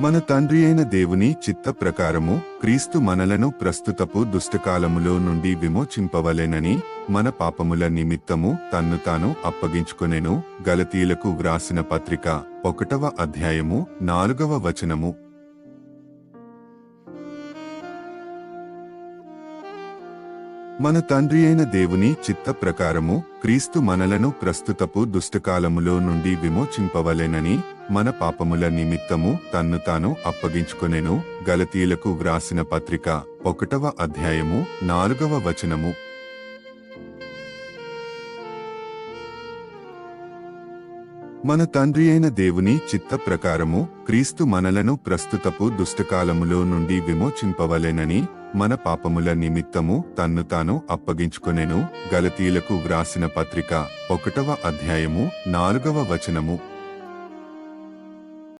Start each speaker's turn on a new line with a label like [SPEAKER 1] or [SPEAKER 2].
[SPEAKER 1] మన తండ్రి అయిన దేవుని చిత్త ప్రకారము క్రీస్తు మనలను ప్రస్తుతపు దుష్టకాలములో నుండి విమోచింపవలెనని మన పాపముల నిమిత్తము తన్ను తాను అప్పగించుకొనెను. గలతీలకు వ్రాసిన పత్రిక ఒకటవ అధ్యాయము నాలుగవ వచనము. మన తండ్రి అయిన దేవుని చిత్త ప్రకారము క్రీస్తు మనలను ప్రస్తుతపు దుష్టకాలములో నుండి విమోచింపవలెనని మన పాపముల నిమిత్తము తన్ను తాను అప్పగించుకొనెను. గలతీలకు వ్రాసిన పత్రిక ఒకటవ అధ్యాయము నాలుగవ వచనము. మన తండ్రి అయిన దేవుని చిత్త ప్రకారము క్రీస్తు మనలను ప్రస్తుతపు దుష్టకాలములో నుండి విమోచింపవలెనని మన పాపముల నిమిత్తము తన్ను తాను అప్పగించుకొనెను. గలతీలకు వ్రాసిన పత్రిక ఒకటవ అధ్యాయము నాలుగవ వచనము.